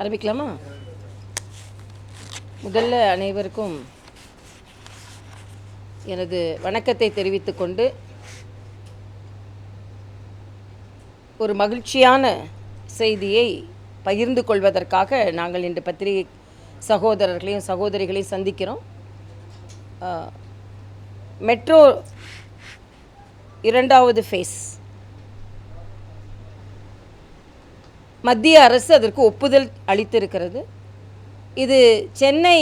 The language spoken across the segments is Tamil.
ஆரம்பிக்கலாமா? முதல்ல அனைவருக்கும் எனது வணக்கத்தை தெரிவித்துக்கொண்டு ஒரு மகிழ்ச்சியான செய்தியை பகிர்ந்து கொள்வதற்காக நாங்கள் இன்று பத்திரிகை சகோதரர்களையும் சகோதரிகளையும் சந்திக்கிறோம். மெட்ரோ இரண்டாவது ஃபேஸ் மத்திய அரசு அதற்கு ஒப்புதல் அளித்திருக்கிறது. இது சென்னை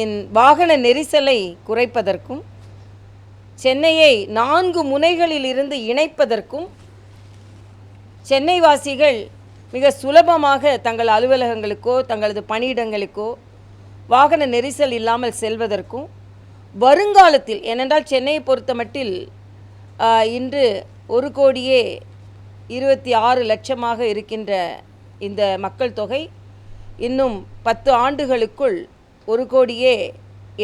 இன் வாகன நெரிசலை குறைப்பதற்கும் சென்னையை நான்கு முனைகளில் இருந்து இணைப்பதற்கும் சென்னை வாசிகள் மிக சுலபமாக தங்கள் அலுவலகங்களுக்கோ தங்களது பணியிடங்களுக்கோ வாகன நெரிசல் இல்லாமல் செல்வதற்கும் வருங்காலத்தில் ஏனென்றால் சென்னையை பொறுத்தமட்டில் மட்டில் இன்று ஒரு கோடியே இருபத்தி ஆறு லட்சமாக இருக்கின்ற இந்த மக்கள் தொகை இன்னும் பத்து ஆண்டுகளுக்குள் ஒரு கோடியே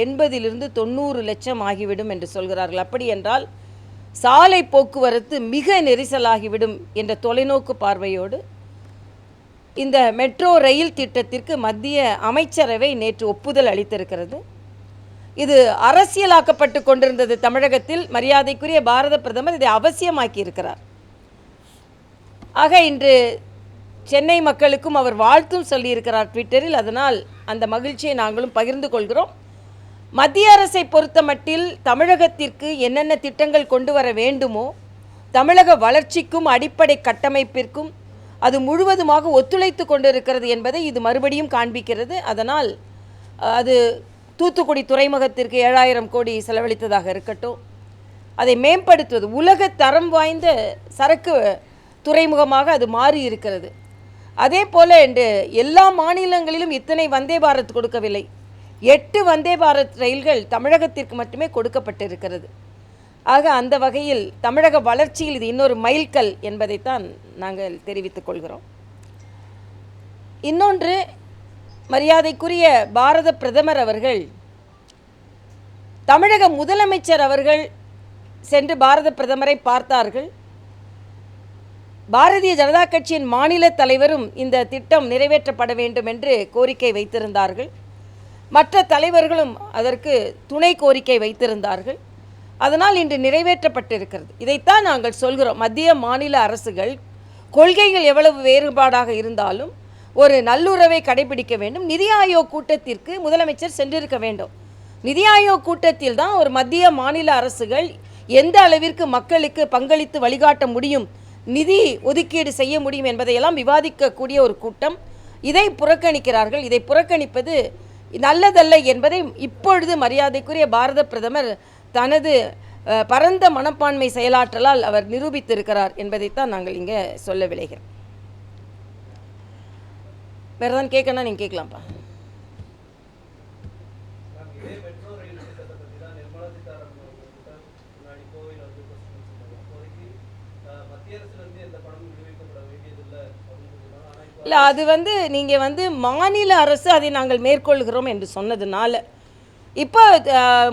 எண்பதிலிருந்து தொண்ணூறு லட்சம் ஆகிவிடும் என்று சொல்கிறார்கள். அப்படி என்றால் சாலை போக்குவரத்து மிக நெரிசலாகிவிடும் என்ற தொலைநோக்கு பார்வையோடு இந்த மெட்ரோ ரயில் திட்டத்திற்கு மத்திய அமைச்சரவை நேற்று ஒப்புதல் அளித்திருக்கிறது. இது அரசியலாக்கப்பட்டு கொண்டிருந்தது தமிழகத்தில். மரியாதைக்குரிய பாரத பிரதமர் இதை அவசியமாக்கி இருக்கிறார் ஆக இன்று சென்னை மக்களுக்கும் அவர் வாழ்த்தும் சொல்லியிருக்கிறார் ட்விட்டரில். அதனால் அந்த மகிழ்ச்சியை நாங்களும் பகிர்ந்து கொள்கிறோம். மத்திய அரசை பொறுத்தமட்டில் தமிழகத்திற்கு என்னென்ன திட்டங்கள் கொண்டு வர வேண்டுமோ தமிழக வளர்ச்சிக்கும் அடிப்படை கட்டமைப்பிற்கும் அது முழுவதுமாக ஒத்துழைத்து கொண்டிருக்கிறது என்பதை இது மறுபடியும் காண்பிக்கிறது. அதனால் அது தூத்துக்குடி துறைமுகத்திற்கு ஏழாயிரம் கோடி செலவழித்ததாக இருக்கட்டும். அதை மேம்படுத்துவது உலக தரம் வாய்ந்த சரக்கு துறைமுகமாக அது மாறி இருக்கிறது. அதே போல என்று எல்லா மாநிலங்களிலும் இத்தனை வந்தே பாரத் கொடுக்கவில்லை. எட்டு வந்தே பாரத் ரயில்கள் தமிழகத்திற்கு மட்டுமே கொடுக்கப்பட்டிருக்கிறது. ஆக அந்த வகையில் தமிழக வளர்ச்சியில் இது இன்னொரு மைல்கல் என்பதைத்தான் நாங்கள் தெரிவித்துக் கொள்கிறோம். இன்னொன்று மரியாதைக்குரிய பாரத பிரதமர் அவர்கள் தமிழக முதலமைச்சர் அவர்கள் சென்று பாரத பிரதமரை பார்த்தார்கள். பாரதிய ஜனதா கட்சியின் மாநில தலைவரும் இந்த திட்டம் நிறைவேற்றப்பட வேண்டும் என்று கோரிக்கை வைத்திருந்தார்கள். மற்ற தலைவர்களும் அதற்கு துணை கோரிக்கை வைத்திருந்தார்கள். அதனால் இன்று நிறைவேற்றப்பட்டிருக்கிறது. இதைத்தான் நாங்கள் சொல்கிறோம். மத்திய மாநில அரசுகள் கொள்கைகள் எவ்வளவு வேறுபாடாக இருந்தாலும் ஒரு நல்லுறவை கடைபிடிக்க வேண்டும். நிதி ஆயோக் கூட்டத்திற்கு முதலமைச்சர் சென்றிருக்க வேண்டும். நிதி ஆயோக் கூட்டத்தில் தான் ஒரு மத்திய மாநில அரசுகள் எந்த அளவிற்கு மக்களுக்கு பங்களித்து வழிகாட்ட முடியும் நிதி ஒதுக்கீடு செய்ய முடியும் என்பதையெல்லாம் விவாதிக்கக்கூடிய ஒரு கூட்டம். இதை புறக்கணிக்கிறார்கள். இதை புறக்கணிப்பது நல்லதல்ல என்பதை இப்பொழுது மரியாதைக்குரிய பாரத பிரதமர் தனது பரந்த மனப்பான்மை செயலாற்றலால் அவர் நிரூபித்திருக்கிறார் என்பதைத்தான் நாங்கள் இங்கே சொல்ல விளைகிறோம் வேறு தான் கேட்கணும் நீங்கள் கேட்கலாம்ப்பா மேம், இதே மெட்ரோ ரயில் திட்டத்தை பத்தி தான் நிர்மலா சீதாராமன் அவர்கள்கிட்ட முன்னாடி கோவையில் வந்து question சொன்னாங்க. அப்போதைக்கு அஹ், மத்திய அரசுல இருந்து எந்த பணமும் விடுவிக்கப்பட வேண்டியதில்லை அப்படின்னு சொல்லியிருந்தாங்க. ஆனா இப்போ இல்லை அது வந்து நீங்கள் வந்து மாநில அரசு அதை நாங்கள் மேற்கொள்கிறோம் என்று சொன்னதுனால. இப்போ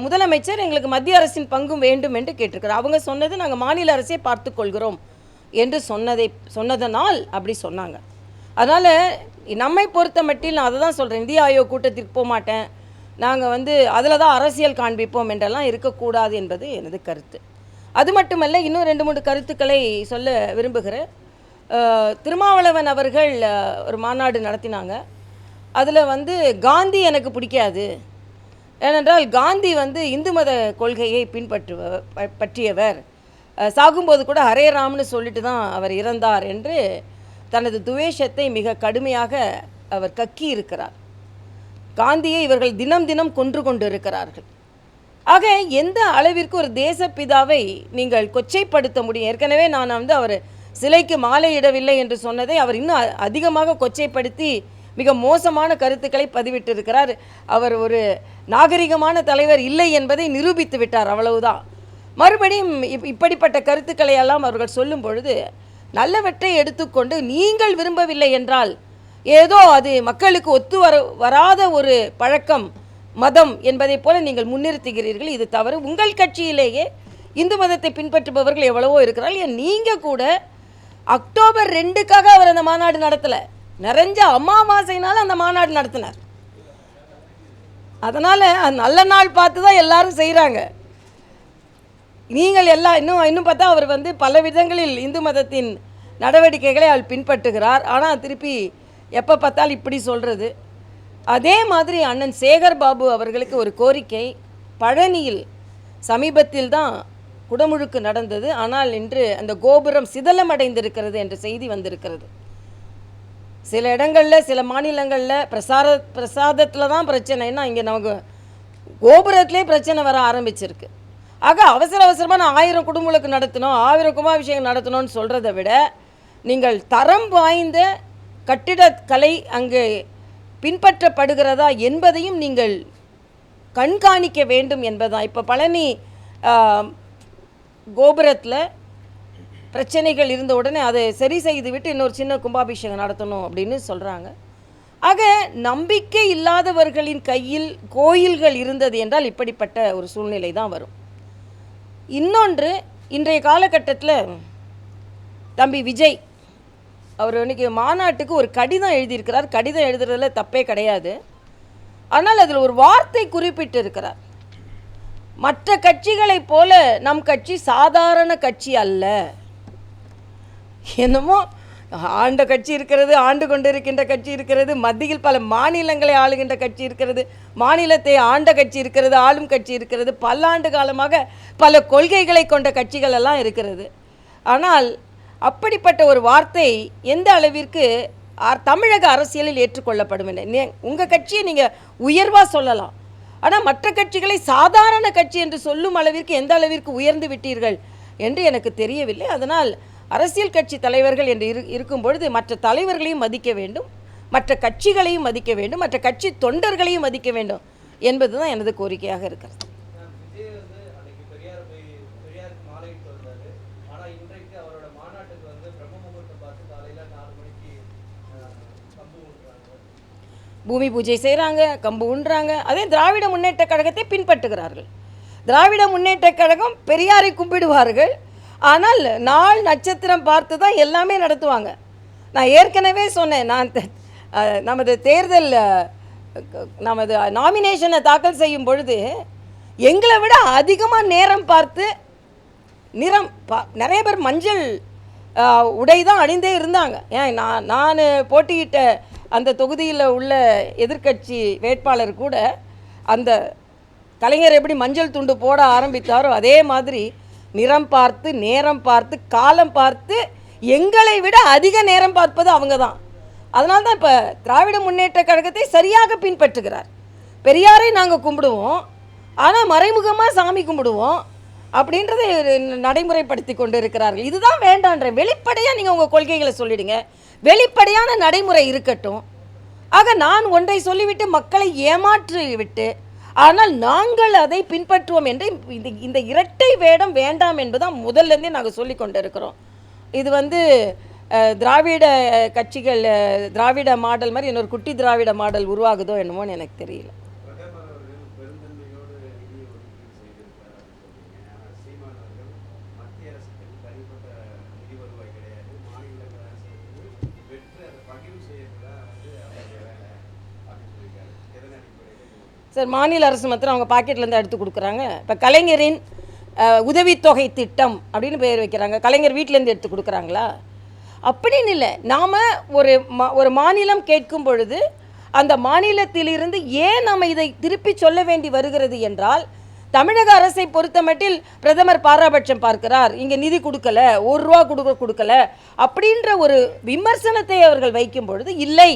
முதலமைச்சர் எங்களுக்கு மத்திய அரசின் பங்கும் வேண்டும் என்று கேட்டிருக்கிறார். அவங்க சொன்னது நாங்கள் மாநில அரசே பார்த்துக்கொள்கிறோம் என்று சொன்னதை சொன்னதனால் அப்படி சொன்னாங்க. அதனால் நம்மை பொறுத்த மட்டில் நான் அதை தான் சொல்கிறேன் நிதி ஆயோக் கூட்டத்திற்கு போக மாட்டேன். நாங்கள் வந்து அதில் தான் அரசியல் காண்பிப்போம் என்றெல்லாம் இருக்கக்கூடாது என்பது எனது கருத்து. அது மட்டுமல்ல இன்னும் ரெண்டு மூணு கருத்துக்களை சொல்ல விரும்புகிறேன். திருமாவளவன் அவர்கள் ஒரு மாநாடு நடத்தினாங்க. அதில் வந்து காந்தி எனக்கு பிடிக்காது. ஏனென்றால் காந்தி வந்து இந்து மத கொள்கையை பின்பற்றுவ ப- பற்றியவர். சாகும்போது கூட ஹரே ராம்னு சொல்லிட்டு தான் அவர் இறந்தார் என்று தனது துவேஷத்தை மிக கடுமையாக அவர் கக்கி இருக்கிறார். காந்தியை இவர்கள் தினம் தினம் கொன்று கொண்டு இருக்கிறார்கள் ஆக எந்த அளவிற்கு ஒரு தேசப்பிதாவை நீங்கள் கொச்சைப்படுத்த முடியும்? ஏற்கனவே நான் வந்து அவர் சிலைக்கு மாலையிடவில்லை என்று சொன்னதை அவர் இன்னும் அதிகமாக கொச்சைப்படுத்தி மிக மோசமான கருத்துக்களை பதிவிட்டிருக்கிறார். அவர் ஒரு நாகரிகமான தலைவர் இல்லை என்பதை நிரூபித்து விட்டார் அவ்வளவுதான். மறுபடியும் இப் இப்படிப்பட்ட கருத்துக்களை எல்லாம் அவர்கள் சொல்லும் பொழுது நல்லவற்றை எடுத்துக்கொண்டு நீங்கள் விரும்பவில்லை என்றால் ஏதோ அது மக்களுக்கு ஒத்து வர வராத ஒரு பழக்கம் மதம் என்பதை போல நீங்கள் முன்னிறுத்துகிறீர்கள். இது தவறு. உங்கள் கட்சியிலேயே இந்து மதத்தை பின்பற்றுபவர்கள் எவ்வளவோ இருக்கிறார்கள். ஏன் நீங்கள் கூட அக்டோபர் ரெண்டுக்காக அவர் அந்த மாநாடு நடத்தலை. நிறைஞ்ச அமாவாசைனால அந்த மாநாடு நடத்தினார். அதனால் நல்ல நாள் பார்த்து தான் எல்லாரும் செய்கிறாங்க நீங்கள் எல்லாம் இன்னும் இன்னும் பார்த்தா அவர் வந்து பல விதங்களில் இந்து மதத்தின் நடவடிக்கைகளை அவர் பின்பற்றுகிறார். ஆனால் திருப்பி எப்போ பார்த்தாலும் இப்படி சொல்கிறது அதே மாதிரி அண்ணன் சேகர் பாபு அவர்களுக்கு ஒரு கோரிக்கை. பழனியில் சமீபத்தில் தான் குடமுழுக்கு நடந்தது. ஆனால் இன்று அந்த கோபுரம் சிதலம் அடைந்திருக்கிறது என்ற செய்தி வந்திருக்கிறது. சில இடங்களில் சில மாநிலங்களில் பிரசார பிரசாதத்தில் தான் பிரச்சனைன்னா இங்கே நமக்கு கோபுரத்திலே பிரச்சனை வர ஆரம்பிச்சிருக்கு. ஆக அவசர அவசரமாக நான் ஆயிரம் குடும்பங்களுக்கு நடத்தணும் ஆயிரம் கும்பாபிஷேகம் நடத்தணும்னு சொல்கிறத விட நீங்கள் தரம் வாய்ந்த கட்டிடக்கலை அங்கே பின்பற்றப்படுகிறதா என்பதையும் நீங்கள் கண்காணிக்க வேண்டும் என்பதுதான். இப்போ பழனி கோபுரத்தில் பிரச்சனைகள் இருந்த உடனே அதை சரி செய்து விட்டு இன்னொரு சின்ன கும்பாபிஷேகம் நடத்தணும் அப்படின்னு சொல்கிறாங்க ஆக நம்பிக்கை இல்லாதவர்களின் கையில் கோயில்கள் இருந்தது என்றால் இப்படிப்பட்ட ஒரு சூழ்நிலை தான் வரும். இன்னொன்று இன்றைய காலகட்டத்தில் தம்பி விஜய் அவர் இன்னைக்கு மாநாட்டுக்கு ஒரு கடிதம் எழுதியிருக்கிறார். கடிதம் எழுதுறதுல தப்பே கிடையாது. ஆனால் அதில் ஒரு வார்த்தை குறிப்பிட்டு இருக்கிறார் மற்ற கட்சிகளைப் போல நம் கட்சி சாதாரண கட்சி அல்ல. என்னமோ ஆண்ட கட்சி இருக்கிறது ஆண்டு கொண்டு இருக்கின்ற கட்சி இருக்கிறது மத்தியில் பல மாநிலங்களை ஆளுகின்ற கட்சி இருக்கிறது மாநிலத்தை ஆண்ட கட்சி இருக்கிறது ஆளும் கட்சி இருக்கிறது பல்லாண்டு காலமாக பல கொள்கைகளை கொண்ட கட்சிகள் எல்லாம் இருக்கிறது. ஆனால் அப்படிப்பட்ட ஒரு வார்த்தை எந்த அளவிற்கு அ- தமிழக அரசியலில் ஏற்றுக்கொள்ளப்படும் என உங்கள் கட்சியை நீங்கள் உயர்வாக சொல்லலாம். ஆனால் மற்ற கட்சிகளை சாதாரண கட்சி என்று சொல்லும் அளவிற்கு எந்த அளவிற்கு உயர்ந்து விட்டீர்கள் என்று எனக்கு தெரியவில்லை. அதனால் அரசியல் கட்சி தலைவர்கள் என்று இரு இருக்கும் பொழுது மற்ற தலைவர்களையும் மதிக்க வேண்டும் மற்ற கட்சிகளையும் மதிக்க வேண்டும் மற்ற கட்சி தொண்டர்களையும் மதிக்க வேண்டும் என்பதுதான் எனது கோரிக்கையாக இருக்கிறது நான் விஜய் வந்து அன்னைக்கு பெரியார் போய் பெரியாருக்கு மாலையிட்டு வந்தாரு ஆனா இன்றைக்கு அவரோட மாநாட்டுக்கு வந்து பிரம்ம முகூர்த்தம் பார்த்து காலையில நாலு மணிக்கு அஹ், கம்பு ஊட்டுறாங்க பூமி பூஜை செய்கிறாங்க கம்பு உண்றாங்க. அதே திராவிட முன்னேற்றக் கழகத்தை பின்பற்றுகிறார்கள். திராவிட முன்னேற்றக் கழகம் பெரியாரை கும்பிடுவார்கள். ஆனால் நாள் நட்சத்திரம் பார்த்து தான் எல்லாமே நடத்துவாங்க. நான் ஏற்கனவே சொன்னேன் நான் நமது தேர்தல் நமது நாமினேஷனை தாக்கல் செய்யும் பொழுது எங்களை விட அதிகமாக நேரம் பார்த்து நிறம் பா நிறைய பேர் மஞ்சள் உடை தான் அணிந்தே இருந்தாங்க. ஏன் நான் நான் போட்டியிட்ட அந்த தொகுதியில் உள்ள எதிர்க்கட்சி வேட்பாளர் கூட அந்த கலைஞர் எப்படி மஞ்சள் துண்டு போட ஆரம்பித்தாரோ அதே மாதிரி நிறம் பார்த்து நேரம் பார்த்து காலம் பார்த்து எங்களை விட அதிக நேரம் பார்ப்பது அவங்க தான் அதனால தான் இப்போ திராவிட முன்னேற்ற கழகத்தை சரியாக பின்பற்றுகிறார். பெரியாரை நாங்கள் கும்பிடுவோம். ஆனால் மறைமுகமாக சாமி கும்பிடுவோம். அப்படின்றதை நடைமுறைப்படுத்தி கொண்டு இருக்கிறார்கள் இதுதான் வேண்டான்ற வெளிப்படையாக நீங்கள் உங்கள் கொள்கைகளை சொல்லிடுங்க. வெளிப்படையான நடைமுறை இருக்கட்டும். ஆக நான் ஒன்றை சொல்லிவிட்டு மக்களை ஏமாற்றி விட்டு ஆனால் நாங்கள் அதை பின்பற்றுவோம் என்று இந்த இந்த இரட்டை வேடம் வேண்டாம் என்பதுதான் முதல்லேருந்தே நாங்கள் சொல்லி கொண்டு இருக்கிறோம் இது வந்து திராவிட கட்சிகள் திராவிட மாடல் மாதிரி இன்னொரு குட்டி திராவிட மாடல் உருவாகுதோ என்னமோன்னு எனக்கு தெரியல பிரதமர் அவர்கள் பெருந்தன்மையோடு நிதி ஒதுக்கீடு செய்திருக்கிறார் சொன்னீங்க ஆனால் சீமான் அவர்கள் மத்திய அரசுக்கு தனிப்பட்ட நிதி வருவாய் கிடையாது மாநிலங்கள் அரசுக்கு பெற்று அதை பகிர்வு செய்யறதுதான் வந்து அவருடைய வேலை அப்படின்னு சொல்லியிருக்காரு எதன் அடிப்படையில் இது சார் மாநில அரசு மாத்திரம் அவங்க பாக்கெட்லேருந்து எடுத்து கொடுக்குறாங்க. இப்போ கலைஞரின் உதவித்தொகை திட்டம் அப்படின்னு பெயர் வைக்கிறாங்க. கலைஞர் வீட்டிலேருந்து எடுத்து கொடுக்குறாங்களா? அப்படின்னு இல்லை. நாம் ஒரு மா ஒரு மாநிலம் கேட்கும் பொழுது அந்த மாநிலத்திலிருந்து ஏன் நம்ம இதை திருப்பி சொல்ல வேண்டி வருகிறது என்றால் தமிழக அரசை பொறுத்தமட்டில் பிரதமர் பாராபட்சம் பார்க்கிறார். இங்கே நிதி கொடுக்கல ஒரு ரூபா கொடுக்க கொடுக்கல அப்படின்ற ஒரு விமர்சனத்தை அவர்கள் வைக்கும் பொழுது இல்லை.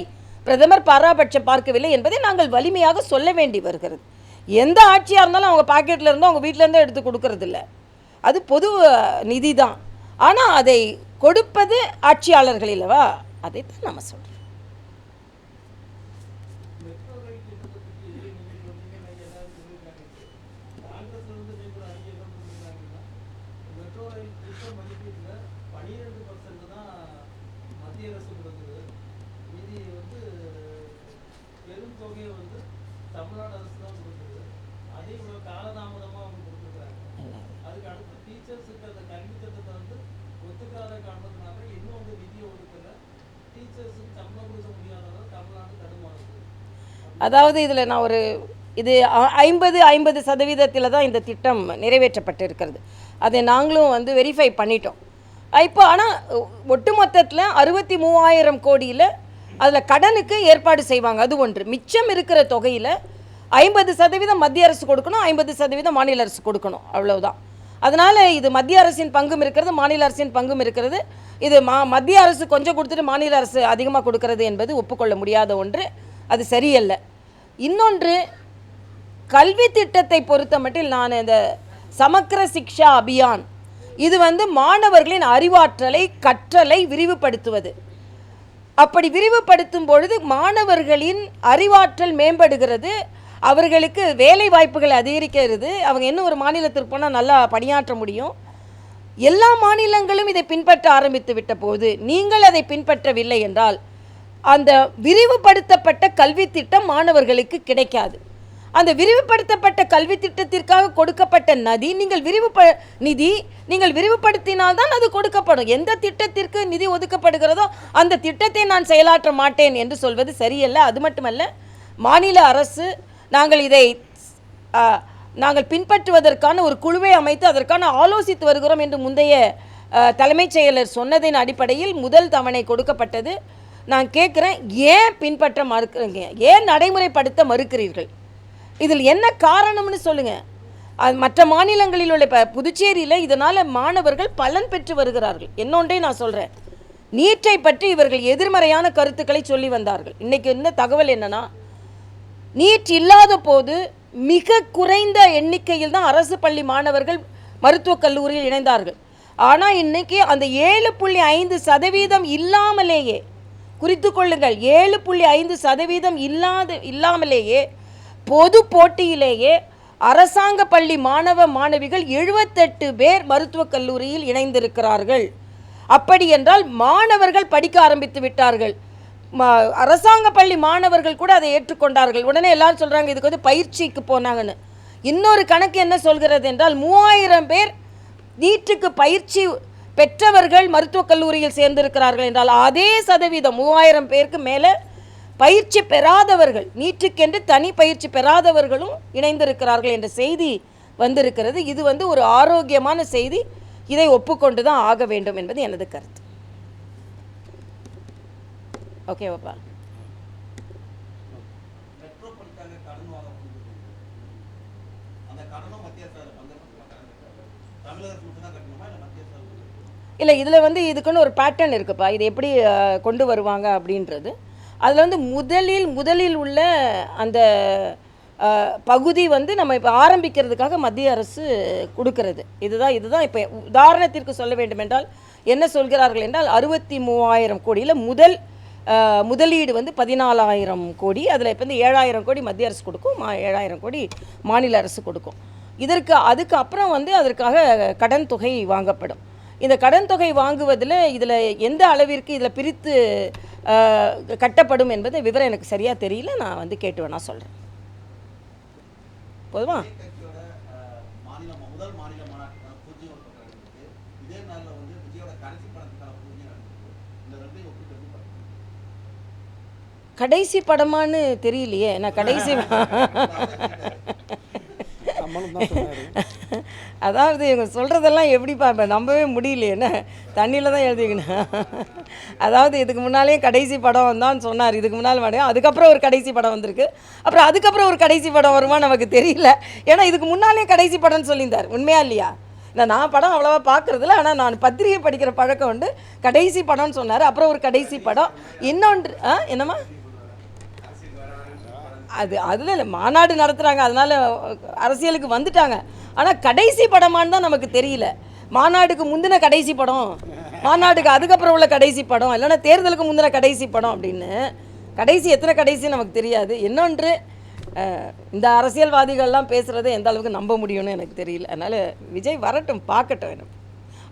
பிரதமர் பாராபட்சம் பார்க்கவில்லை என்பதை நாங்கள் வலிமையாக சொல்ல வேண்டி வருகிறது. எந்த ஆட்சியாக இருந்தாலும் அவங்க பாக்கெட்டில் இருந்தோ அவங்க வீட்டிலேருந்தோ எடுத்து கொடுக்கறதில்ல. அது பொது நிதி தான் ஆனால் அதை கொடுப்பது ஆட்சியாளர்கள் இல்லவா? அதை தான் நம்ம சொல்கிறோம் மெட்ரோ பனிரெண்டு பர்சன்ட் தான் மத்திய அரசு கொடுக்குது. மீதி வந்து பெரும் தொகையை வந்து தமிழ்நாடு அரசு தான் கொடுக்குது. அதே இவ்வளோ காலதாமதமாக அவங்க கொடுத்துருக்காங்க. அதுக்கு அடுத்து டீச்சர்ஸுக்கு அந்த கல்வி திட்டத்தை வந்து ஒத்துக்காத காரணத்தினால இன்னும் வந்து நிதியை ஒதுக்கல. டீச்சர்ஸுக்கு சம்பளம் கொடுக்க முடியாததால் தமிழ்நாடு தடுமாறுது. அதாவது இதில் நான் ஒரு இது ஐம்பது ஐம்பது சதவீதத்தில் தான் இந்த திட்டம் நிறைவேற்றப்பட்டிருக்கிறது. அதை நாங்களும் வந்து வெரிஃபை பண்ணிட்டோம். இப்போ ஆனால் ஒட்டுமொத்தத்தில் அறுபத்தி மூவாயிரம் கோடியில் அதில் கடனுக்கு ஏற்பாடு செய்வாங்க. அது ஒன்று. மிச்சம் இருக்கிற தொகையில் ஐம்பது சதவீதம் மத்திய அரசு கொடுக்கணும் ஐம்பது சதவீதம் மாநில அரசு கொடுக்கணும். அவ்வளவுதான். அதனால் இது மத்திய அரசின் பங்கும் இருக்கிறது மாநில அரசின் பங்கும் இருக்கிறது. இது மா மத்திய அரசு கொஞ்சம் கொடுத்துட்டு மாநில அரசு அதிகமாக கொடுக்கறது என்பது ஒப்புக்கொள்ள முடியாத ஒன்று. அது சரியல்ல. இன்னொன்று கல்வி திட்டத்தை பொறுத்த மட்டில் நான் இந்த சமக்கர சிக்ஷா அபியான் இது வந்து மாணவர்களின் அறிவாற்றலை கற்றலை விரிவுபடுத்துவது. அப்படி விரிவுபடுத்தும் பொழுது மாணவர்களின் அறிவாற்றல் மேம்படுகிறது. அவர்களுக்கு வேலை வாய்ப்புகள் அதிகரிக்கிறது. அவங்க இன்னும் ஒரு மாநிலத்திற்கு போனால் நல்லா பணியாற்ற முடியும். எல்லா மாநிலங்களும் இதை பின்பற்ற ஆரம்பித்து விட்ட போது நீங்கள் அதை பின்பற்றவில்லை என்றால் அந்த விரிவுபடுத்தப்பட்ட கல்வி திட்டம் மாணவர்களுக்கு கிடைக்காது. அந்த விரிவுபடுத்தப்பட்ட கல்வி திட்டத்திற்காக கொடுக்கப்பட்ட நதி நீங்கள் விரிவுப நிதி நீங்கள் விரிவுபடுத்தினால்தான் அது கொடுக்கப்படும். எந்த திட்டத்திற்கு நிதி ஒதுக்கப்படுகிறதோ அந்த திட்டத்தை நான் செயலாற்ற மாட்டேன் என்று சொல்வது சரியல்ல. அது மட்டுமல்ல மாநில அரசு நாங்கள் இதை நாங்கள் பின்பற்றுவதற்கான ஒரு குழுவை அமைத்து அதற்கான ஆலோசித்து வருகிறோம் என்று முந்தைய தலைமைச் செயலர் சொன்னதின் அடிப்படையில் முதல் தவணை கொடுக்கப்பட்டது. நான் கேட்குறேன் ஏன் பின்பற்ற மறுக்கிறீங்க? ஏன் நடைமுறைப்படுத்த மறுக்கிறீர்கள்? இதில் என்ன காரணம்னு சொல்லுங்கள் மற்ற மாநிலங்களில் உள்ள இப்போ புதுச்சேரியில் இதனால் மாணவர்கள் பலன் பெற்று வருகிறார்கள். என்னொன்றே நான் சொல்கிறேன் நீட்டை பற்றி இவர்கள் எதிர்மறையான கருத்துக்களை சொல்லி வந்தார்கள். இன்றைக்கி என்ன தகவல் என்னன்னா நீட் இல்லாத போது மிக குறைந்த எண்ணிக்கையில் தான் அரசு பள்ளி மாணவர்கள் மருத்துவக் கல்லூரியில் இணைந்தார்கள். ஆனால் இன்றைக்கி அந்த ஏழு புள்ளி ஐந்து சதவீதம் இல்லாமலேயே குறித்து கொள்ளுங்கள். ஏழு புள்ளி ஐந்து சதவீதம் இல்லாத இல்லாமலேயே பொது போட்டியிலேயே அரசாங்க பள்ளி மாணவ மாணவிகள் எழுபத்தெட்டு பேர் மருத்துவக் கல்லூரியில் இணைந்திருக்கிறார்கள். அப்படி என்றால் மாணவர்கள் படிக்க ஆரம்பித்து விட்டார்கள். ம- அரசாங்க பள்ளி மாணவர்கள் கூட அதை ஏற்றுக்கொண்டார்கள். உடனே எல்லாரும் சொல்கிறாங்க இதுக்கு வந்து பயிற்சிக்கு போனாங்கன்னு. இன்னொரு கணக்கு என்ன சொல்கிறது என்றால் மூவாயிரம் பேர் நீட்டுக்கு பயிற்சி பெற்றவர்கள் மருத்துவக் கல்லூரியில் சேர்ந்திருக்கிறார்கள் என்றால் அதே சதவீதம் மூவாயிரம் பேருக்கு மேலே பயிற்சி பெறாதவர்கள் நீட்டுக்கென்று தனி பயிற்சி பெறாதவர்களும் இணைந்திருக்கிறார்கள் என்ற செய்தி வந்திருக்கிறது. இது வந்து ஒரு ஆரோக்கியமான செய்தி. இதை ஒப்புக்கொண்டு தான் ஆக வேண்டும் என்பது எனது கருத்து. ஓகேவாப்பா இல்லை இதில் வந்து இதுக்குன்னு ஒரு பேட்டர்ன் இருக்குப்பா. இது எப்படி கொண்டு வருவாங்க அப்படின்றது. அதில் வந்து முதலில் முதலில் உள்ள அந்த பகுதி வந்து நம்ம இப்போ ஆரம்பிக்கிறதுக்காக மத்திய அரசு கொடுக்கறது. இதுதான் இதுதான் இப்போ உதாரணத்திற்கு சொல்ல வேண்டுமென்றால் என்ன சொல்கிறார்கள் என்றால் அறுபத்தி மூவாயிரம் கோடியில் முதல் முதலீடு வந்து பதினாலாயிரம் கோடி அதில் இப்போ வந்து ஏழாயிரம் கோடி மத்திய அரசு கொடுக்கும் மா ஏழாயிரம் கோடி மாநில அரசு கொடுக்கும். இதற்கு அதுக்கு அப்புறம் வந்து அதற்காக கடன் தொகை வாங்கப்படும். இந்த கடன் தொகை வாங்குவதில் இதில் எந்த அளவிற்கு இதில் பிரித்து கட்டப்படும் என்பது விவரம் எனக்கு சரியாக தெரியல. நான் வந்து கேட்டு வேணா சொல்கிறேன் போதுமா? கடைசி படமான்னு தெரியலையே. நான் கடைசி அதாவது இவங்க சொல்கிறதெல்லாம் எப்படிப்பா இப்போ நம்பவே முடியலையே என்ன? தண்ணியில் தான் எழுதிக்கணும் அதாவது இதுக்கு முன்னாலேயே கடைசி படம் தான் சொன்னார். இதுக்கு முன்னால் படம் அதுக்கப்புறம் ஒரு கடைசி படம் வந்திருக்கு. அப்புறம் அதுக்கப்புறம் ஒரு கடைசி படம் வருமா நமக்கு தெரியல. ஏன்னா இதுக்கு முன்னாலே கடைசி படம்னு சொல்லியிருந்தார். உண்மையா இல்லையா? இல்லை நான் படம் அவ்வளோவா பார்க்குறதில்ல. ஆனால் நான் பத்திரிகை படிக்கிற பழக்கம் உண்டு. கடைசி படம்னு சொன்னார். அப்புறம் ஒரு கடைசி படம். இன்னொன்று ஆ என்னம்மா? அது அதில் இல்லை மாநாடு நடத்துகிறாங்க அதனால் அரசியலுக்கு வந்துட்டாங்க. ஆனால் கடைசி படமான்னு தான் நமக்கு தெரியல. மாநாடுக்கு முந்தின கடைசி படம் மாநாடுக்கு அதுக்கப்புறம் உள்ள கடைசி படம் இல்லைன்னா தேர்தலுக்கு முந்தின கடைசி படம் அப்படின்னு கடைசி எத்தனை கடைசி நமக்கு தெரியாது. இன்னொன்று இந்த அரசியல்வாதிகள்லாம் பேசுகிறத எந்த அளவுக்கு நம்ப முடியும்னு எனக்கு தெரியல. அதனால் விஜய் வரட்டும் பார்க்கட்டும் எனக்கு.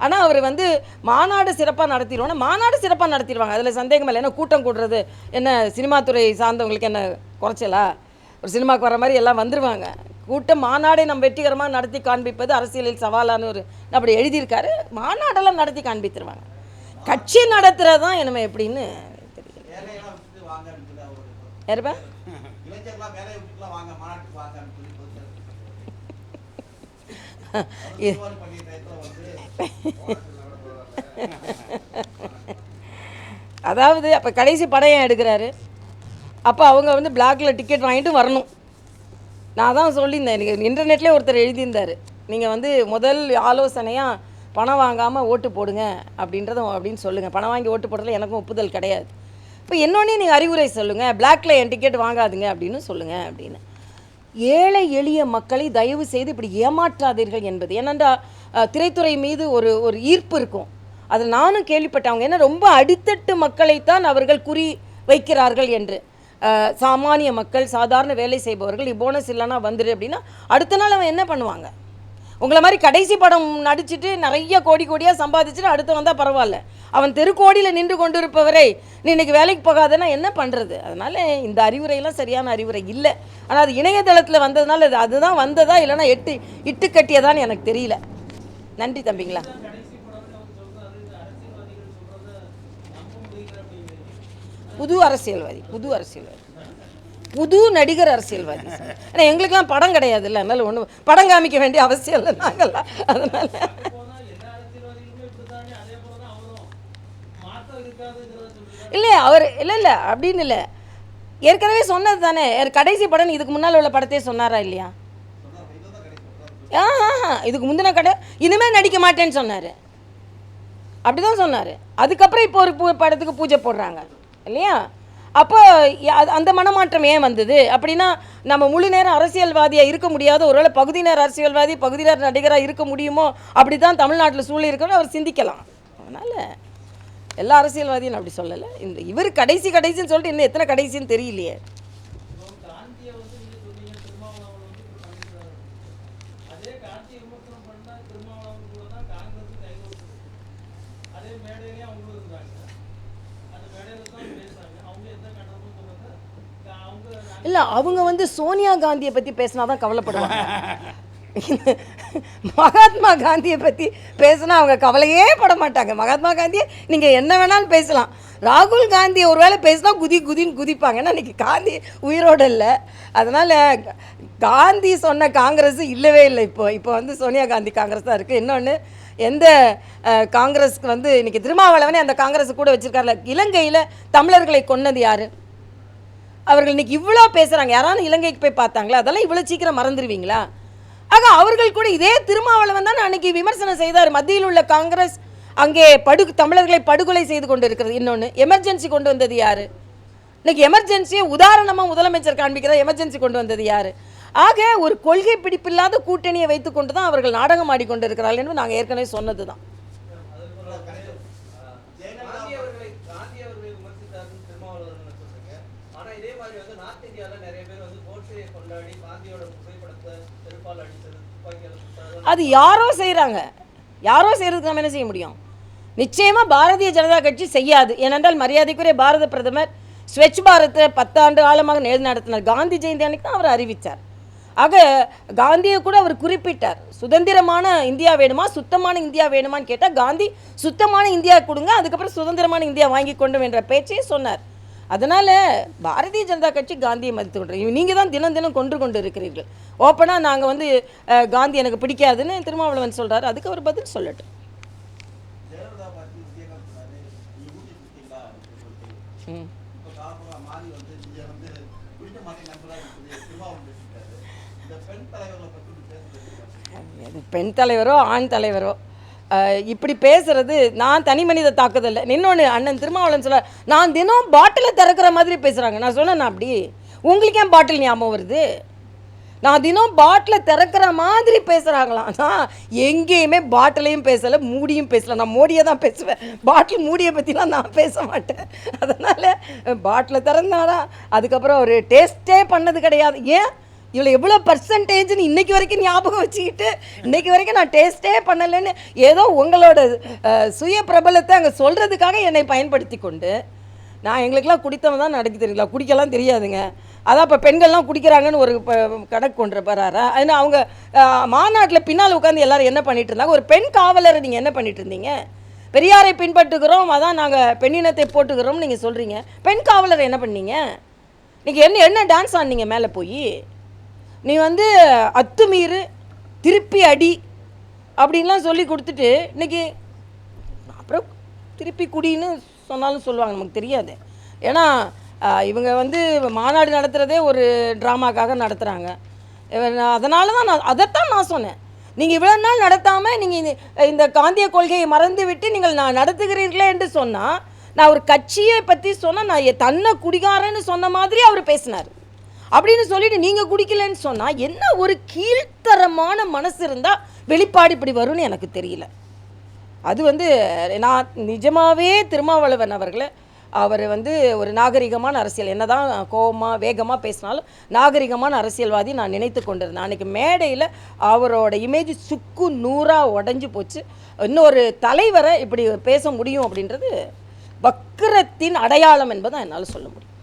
ஆனால் அவர் வந்து மாநாடு சிறப்பாக நடத்திடுவோம் மாநாடு சிறப்பாக நடத்திடுவாங்க. அதில் சந்தேகம் இல்லை. என்ன கூட்டம் கூடுறது? என்ன சினிமா துறை சார்ந்தவங்களுக்கு என்ன குறைச்சலா? ஒரு சினிமாவுக்கு வர மாதிரி எல்லாம் வந்துருவாங்க. கூட்டம் மாநாடை நம்ம வெற்றிகரமாக நடத்தி காண்பிப்பது அரசியலில் சவாலான ஒரு அப்படி எழுதியிருக்காரு. மாநாடெல்லாம் நடத்தி காண்பித்துருவாங்க. கட்சி நடத்துறது தான் என்னமே எப்படின்னு யாருப்பா அதாவது அப்போ கடைசி படம் ஏன் எடுக்கிறாரு? அப்போ அவங்க வந்து பிளாக்ல டிக்கெட் வாங்கிட்டு வரணும். நான் தான் சொல்லியிருந்தேன் எனக்கு இன்டர்நெட்லேயே ஒருத்தர் எழுதியிருந்தார். நீங்கள் வந்து முதல் ஆலோசனையாக பணம் வாங்காமல் ஓட்டு போடுங்க அப்படின்றத அப்படின்னு சொல்லுங்கள் பணம் வாங்கி ஓட்டு போடுறதுல எனக்கும் ஒப்புதல் கிடையாது. இப்போ என்னொன்னே நீங்கள் அறிவுரை சொல்லுங்கள் பிளாக்ல என் டிக்கெட் வாங்காதுங்க அப்படின்னு சொல்லுங்கள் அப்படின்னு. ஏழை எளிய மக்களை தயவு செய்து இப்படி ஏமாற்றாதீர்கள் என்பது. ஏனென்றால் திரைத்துறை மீது ஒரு ஒரு ஈர்ப்பு இருக்கும். அது நானும் கேள்விப்பட்டவங்க ஏன்னா என்ன ரொம்ப அடித்தட்டு மக்களைத்தான் அவர்கள் குறி வைக்கிறார்கள் என்று. சாமானிய மக்கள் சாதாரண வேலை செய்பவர்கள் போனஸ் இல்லைன்னா வந்துடு அப்படின்னா அடுத்த நாள் அவன் என்ன பண்ணுவாங்க? உங்களை மாதிரி கடைசி படம் நடிச்சுட்டு நிறைய கோடி கோடியாக சம்பாதிச்சுட்டு அடுத்து வந்தால் பரவாயில்ல. அவன் தெருக்கோடியில் நின்று கொண்டிருப்பவரை நீ இன்னைக்கு வேலைக்கு போகாதன்னா என்ன பண்ணுறது அதனால் இந்த அறிவுரையெல்லாம் சரியான அறிவுரை இல்லை. ஆனால் அது இணையதளத்தில் வந்ததுனால அது அதுதான் வந்ததா இல்லைன்னா எட்டு இட்டு கட்டியதான்னு எனக்கு தெரியல. நன்றி தம்பிங்களா? புது அரசியல்வாதி புது அரசியல்வாதி. புது நடிகர் அரசியல்வாதி ஆனால் எங்களுக்கெல்லாம் படம் கிடையாதுல்ல. அதனால ஒன்று படம் காமிக்க வேண்டிய அவசியம் இல்லை நாங்கள்லாம் அதனால். போனா இல்லை அவர் இல்லை இல்லை அப்படின்னு இல்லை. ஏற்கனவே சொன்னது தானே. கடைசி படம் இதுக்கு முன்னால் உள்ள படத்தையே சொன்னாரா இல்லையா? ஆஹா இதுக்கு முந்தின கடை இனிமேல் நடிக்க மாட்டேன்னு சொன்னார். அப்படி தான் சொன்னார். அதுக்கப்புறம் இப்போ ஒரு பூ படத்துக்கு பூஜை போடுறாங்க. இல்லையா? அப்போ அது- அந்த மனமாற்றம் ஏன் வந்தது? அப்படின்னா நம்ம முழு நேரம் அரசியல்வாதியாக இருக்க முடியாத ஒருவேளை பகுதி நேர அரசியல்வாதி பகுதி நேர நடிகராக இருக்க முடியுமோ? அப்படி தான் தமிழ்நாட்டில் சூழல் இருக்குன்னு அவர் சிந்திக்கலாம். அதனால் எல்லா அரசியல்வாதியும் அப்படி சொல்லலை. இந்த இவர் கடைசி கடைசின்னு சொல்லிட்டு இன்னும் எத்தனை கடைசின்னு தெரியலையே இப்போ காந்தியை வந்து நீங்க சொன்னீங்க திருமாவளவன் வந்து இப்படி பண்ணிக்கிறாரு அதே காந்தியை விமர்சனம் பண்ணா திருமாவளவன் கூட தான் காங்கிரஸ் கை கொடுக்குது அதே மேடையிலேயே அவங்களும் இருந்தாங்க அந்த மேடையில தான் பேசுறாங்க அவங்க எந்த கண்டனமும் சொன்னது அவங்க இல்லை அவங்க வந்து சோனியா காந்தியை பற்றி பேசினா தான் கவலைப்படுவாங்க. மகாத்மா காந்தியை பற்றி பேசினா அவங்க கவலையே பட மாட்டாங்க. மகாத்மா காந்தியை நீங்கள் என்ன வேணாலும் பேசலாம். ராகுல் காந்தி ஒருவேளை பேசினா குதி குதின்னு குதிப்பாங்க. ஏன்னா இன்னைக்கு காந்தி உயிரோடு இல்லை. அதனால் காந்தி சொன்ன காங்கிரஸ் இல்லவே இல்லை இப்போ. இப்போ வந்து சோனியா காந்தி காங்கிரஸ் தான் இருக்குது இன்னொன்று எந்த காங்கிரஸ்க்கு வந்து இன்றைக்கி திருமாவளவனே அந்த காங்கிரஸ் கூட வச்சுருக்காருல இலங்கையில் தமிழர்களை கொன்னது யார்? அவர்கள் இன்றைக்கி இவ்வளோ பேசுகிறாங்க யாராவது இலங்கைக்கு போய் பார்த்தாங்களா? அதெல்லாம் இவ்வளோ சீக்கிரம் மறந்துடுவீங்களா ஆக அவர்கள் கூட இதே திருமாவளவன் தான் அன்னைக்கு விமர்சனம் செய்தார். மத்தியில் உள்ள காங்கிரஸ் அங்கே படு தமிழர்களை படுகொலை செய்து கொண்டு இருக்கிறது இன்னொன்று எமர்ஜென்சி கொண்டு வந்தது யார்? இன்னைக்கு எமர்ஜென்சியை உதாரணமாக முதலமைச்சர் காண்பிக்கிறதா எமர்ஜென்சி கொண்டு வந்தது யார்? ஆக ஒரு கொள்கை பிடிப்பில்லாத கூட்டணியை வைத்துக்கொண்டு தான் அவர்கள் நாடகம் ஆடிக்கொண்டு இருக்கிறார்கள் என்று நாங்கள் ஏற்கனவே சொன்னது தான் அது யாரோ செய்கிறாங்க யாரோ செய்கிறதுக்கு நம்ம என்ன செய்ய முடியும்? நிச்சயமாக பாரதிய ஜனதா கட்சி செய்யாது. ஏனென்றால் மரியாதைக்குரிய பாரத பிரதமர் ஸ்வச் பாரத்தை பத்தாண்டு காலமாக நே நடத்தினார் காந்தி ஜெயந்தி அன்னைக்கு தான் அவர் அறிவித்தார் ஆக காந்தியை கூட அவர் குறிப்பிட்டார். சுதந்திரமான இந்தியா வேணுமா? சுத்தமான இந்தியா வேணுமான்னு கேட்டால் காந்தி சுத்தமான இந்தியா கொடுங்க அதுக்கப்புறம் சுதந்திரமான இந்தியா வாங்கி கொண்டு என்ற பேச்சையும் சொன்னார். அதனால் பாரதிய ஜனதா கட்சி காந்தியை மதித்து கொண்டு நீங்கள் தான் தினம் தினம் கொன்று கொண்டு இருக்கிறீர்கள். ஓப்பனாக நாங்கள் வந்து காந்தி எனக்கு பிடிக்காதுன்னு திருமாவளவன் சொல்றாரு. அதுக்கு அவர் பதில் சொல்லட்டும். ஜெயலலிதா பார்த்து விஜயகாந்த் சொன்னாரு நீ ஊட்டி சுத்தீங்களா அப்படின்னு சொல்லிட்டு ம் இப்போ காலப்போல மாறி வந்து நீங்க வந்து குடிக்க மாட்டேன் நம்பலாம் இருக்குது திருமாவளவன் பேசிட்டாரு இந்த பெண் தலைவர்களை பற்றி பேசுறது அது பெண் தலைவரோ ஆண் தலைவரோ. இப்படி பேசுறது நான் தனி மனித தாக்குதல் இன்னொன்று அண்ணன் திருமாவளவன் சொல்ல நான் தினம் பாட்டில் திறக்கிற மாதிரி பேசுகிறாங்க நான் சொன்னேன் அப்படி உங்களுக்கு ஏன் பாட்டில் ஞாபகம் வருது? நான் தினம் பாட்டில் திறக்கிற மாதிரி பேசுகிறாங்களாம் நான் எங்கேயுமே பாட்டிலையும் பேசலை மூடியும் பேசலை. நான் மோடியை தான் பேசுவேன். பாட்டில் மூடியை பற்றிலாம் நான் பேச மாட்டேன். அதனால் பாட்டில் திறந்தானா அதுக்கப்புறம் ஒரு டேஸ்ட்டே பண்ணது கிடையாது. ஏன்? இவ்வளோ எவ்வளோ பர்சன்டேஜ்னு இன்னைக்கு வரைக்கும் ஞாபகம் வச்சுக்கிட்டு இன்னைக்கு வரைக்கும் நான் டேஸ்ட்டே பண்ணலைன்னு ஏதோ உங்களோட சுய பிரபலத்தை அங்கே சொல்கிறதுக்காக என்னை பயன்படுத்தி கொண்டு நான் எங்களுக்கெல்லாம் குடித்தவன் தான் நடக்க தெரியல குடிக்கலாம் தெரியாதுங்க. அதான் இப்போ பெண்கள்லாம் குடிக்கிறாங்கன்னு ஒரு ப- கணக்கு கொண்டு வராரா? அது அவங்க மாநாட்டில் பின்னால் உட்காந்து எல்லாரும் என்ன பண்ணிட்டு இருந்தாங்க? ஒரு பெண் காவலரை நீங்கள் என்ன பண்ணிட்டு இருந்தீங்க? பெரியாரை பின்பற்றுகிறோம் அதான் நாங்கள் பெண்ணினத்தை போட்டுக்கிறோம்னு நீங்கள் சொல்கிறீங்க பெண் காவலரை என்ன பண்ணீங்க? நீங்கள் என்ன என்ன டான்ஸ் ஆனீங்க மேலே போய்? நீ வந்து அத்துமீறு திருப்பி அடி அப்படின்லாம் சொல்லி கொடுத்துட்டு இன்னைக்கு அப்புறம் திருப்பி குடின்னு சொன்னாலும் சொல்லுவாங்க நமக்கு தெரியாது. ஏன்னா இவங்க வந்து மாநாடு நடத்துகிறதே ஒரு ட்ராமாக்காக நடத்துகிறாங்க அதனால தான் நான் அதைத்தான் நான் சொன்னேன். நீங்கள் இவ்வளோ நாள் நடத்தாமல் நீங்கள் இந்த காந்திய கொள்கையை மறந்து விட்டு நீங்கள் நான் நடத்துகிறீர்களே என்று சொன்னால் நான் ஒரு கட்சியை பற்றி சொன்னால் நான் தன்னை குடிகாரன்னு சொன்ன மாதிரி அவர் பேசினார். அப்படின்னு சொல்லிட்டு நீங்கள் குடிக்கலன்னு சொன்னால் என்ன ஒரு கீழ்த்தரமான மனசு இருந்தால் வெளிப்பாடு இப்படி வரும்னு எனக்கு தெரியல. அது வந்து நான் நிஜமாகவே திருமாவளவன் அவர்களை அவர் வந்து ஒரு நாகரிகமான அரசியல் என்னதான் கோபமாக வேகமாக பேசினாலும் நாகரிகமான அரசியல்வாதி நான் நினைத்து கொண்டிருந்தேன். அன்றைக்கி மேடையில் அவரோட இமேஜ் சுக்கு நூறாக உடஞ்சி போச்சு. இன்னொரு தலைவரை இப்படி பேச முடியும் அப்படின்றது வக்கிரத்தின் அடையாளம் என்பதை என்னால் சொல்ல முடியும்.